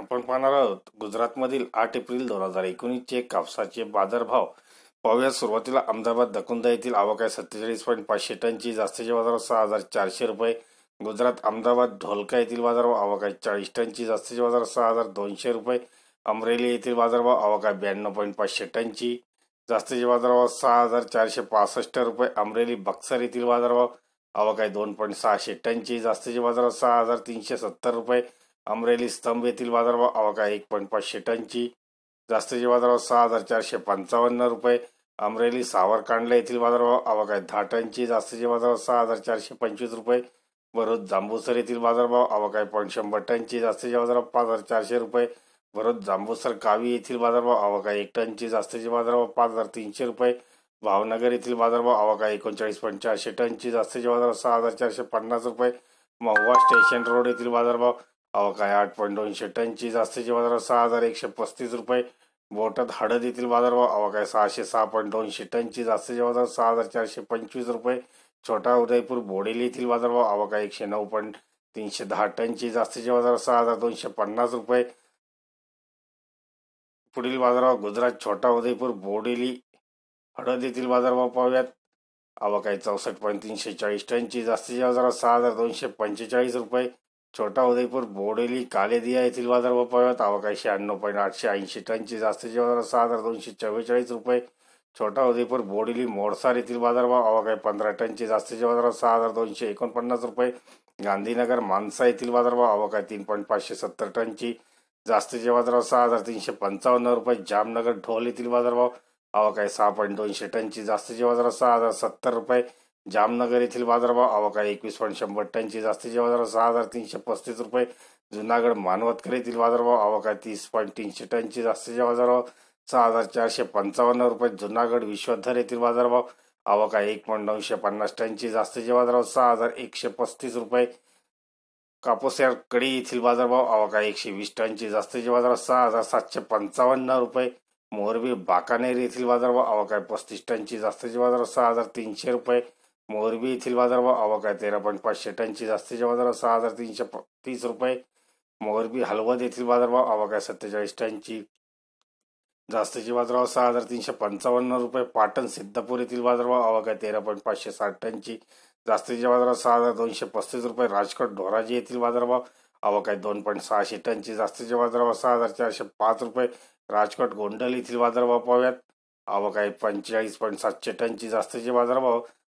आपण पाहणार आहोत गुजरातमधील आठ एप्रिल दोन हजार एकोणीसचे कापसाचे बाजारभाव पाहूया. सुरुवातीला अहमदाबाद दकुंदा येथील आवक आहे सत्तेचाळीस पॉईंट पाचशे टनची. जास्तीचे बाजार सहा हजार चारशे रुपये. गुजरात अहमदाबाद ढोलका येथील बाजारभाव आवक आहे चाळीस टनची. जास्तीचे बाजार सहा हजार दोनशे रुपये. अमरेली येथील बाजारभाव आवक आहे ब्याण्णव पॉईंट पाचशे टनची. जास्तीचे बाजारभाव सहा हजार चारशे पासष्ट रुपये. अमरेली बक्सर येथील बाजारभाव आवक आहे दोन पॉईंट सहाशे टनची. जास्तीचे बाजारभाव सहा हजार तीनशे सत्तर रुपये. अमरेली स्तंभ येथील बाजारभाव आवक आहे. एक पॉईंट पाचशे टनची. जास्तीचे बाजारभाव सहा हजार चारशे पंचावन्न रुपये. अमरेली सावरकांडला येथील बाजारभाव आवक आहे. दहा टनची. जास्तीचे बाजारभाव सहा हजार चारशे पंचवीस रुपये. भरूच जांबूसर येथील बाजारभाव आवक आहे. पॉईंट शंभर टनची. जास्तीचे बाजारभाव पाच हजार चारशे रुपये. भरूच जांबूसर कावी येथील बाजारभाव आवक आहे. एक टनची. जास्तीचे बाजारभाव पाच हजार तीनशे रुपये. भावनगर येथील बाजारभाव आवक आहे. एकोणचाळीस पॉईंट चारशे टनची. जास्तीचे बाजारभाव सहा हजार चारशे पन्नास रुपये. महुवा स्टेशन रोड येथील बाजारभाव आवक काय आठ पॉईंट दोनशे टनची जास्तीचे बाजार सहा हजार एकशे पस्तीस रुपये. बोटात हळद येथील बाजारभाव आवक आहे सहाशे सहा पॉईंट दोनशे टनची जास्तीचे बाजार सहा हजार चारशे पंचवीस रुपये. छोटा उदयपूर बोडेली येथील बाजारभाव आवक आहे एकशे नऊ पॉईंट तीनशे दहा टनची जास्तीचे बाजार सहा हजार दोनशे पन्नास रुपये. पुढील बाजारभाव गुजरात छोटा उदयपूर बोडेली हळद येथील बाजारभाव पाहूयात. आवक आहे चौसष्ट पॉईंट तीनशे चाळीस टनची जास्तीचे बाजारात सहा हजार दोनशे पंचेचाळीस रुपये. छोटा उदयपूर बोडेली कालेदिया येथील बाजारभाव पाहूयात आवक शहाण्णव पॉईंट आठशे ऐंशी टनची जास्तीचे बाजारात सहा हजार दोनशे चव्वेचाळीस रुपये. छोटा उदयपूर बोडेली मोडसार येथील बाजारभाव आवक पंधरा टनची जास्तीचे बाजारात सहा हजार दोनशे एकोणपन्नास रुपये. गांधीनगर मानसा येथील बाजारभाव आवक तीन पॉईंट पाचशे सत्तर टनची जास्तीचे बाजारभाव सहा हजार तीनशे पंचावन्न रुपये. जामनगर ढोल येथील बाजारभाव आवक सहा पॉईंट दोनशे टनची जास्तीचे बाजार सहा हजार सत्तर रुपये. जामनगर येथील बाजारभाव आवक आहे. एकवीस पॉईंट शंभर टनची जास्तीचे बाजार सहा हजार तीनशे पस्तीस रुपये. जुनागड मानवतकर येथील बाजारभाव आवक आहे. तीस पॉईंट तीनशे टनची जास्तीचे बाजारभाव सहा हजार चारशे पंचावन्न रुपये. जुनागड विश्वधर येथील बाजारभाव आवक आहे. एक पॉईंट नऊशे पन्नास टनची जास्तीचे बाजारभाव सहा हजार एकशे पस्तीस रुपये. कापूस या कडी येथील बाजारभाव आवक आहे. एकशे वीस टनची जास्तीचे बाजारभाव सहा हजार सातशे पंचावन्न रुपये. मोरबी बाकानेर येथील बाजारभाव आवक आहे. पस्तीस टनची जास्तीचे बाजारभाव सहा हजार तीनशे रुपये. मोरबी येथील बाजारभाव आवक आहे. तेरा पॉईंट पाचशे टनची जास्तीच्या बाजारात सहा हजार तीनशे तीस रुपये. मोरबी हलवद येथील बाजारभाव आवक आहे. सत्तेचाळीस टनची जास्तीचे बाजारभाव सहा हजार तीनशे पंचावन्न रुपये. पाटण सिद्धपूर येथील बाजारभाव आवक आहे. तेरा पॉईंट पाचशे साठ टनची जास्तीच्या बाजारात सहा हजार दोनशे पस्तीस रुपये. राजकोट ढोराजी येथील बाजारभाव आवक आहे. दोन पॉईंट सहाशे टनची जास्तीच्या बाजारभाव सहा हजार चारशे पाच रुपये. राजकोट गोंडल येथील बाजारभाव पाहूयात. आवक आहे. पंचेचाळीस पॉईंट सातशे टनची जास्तीचे बाजारभाव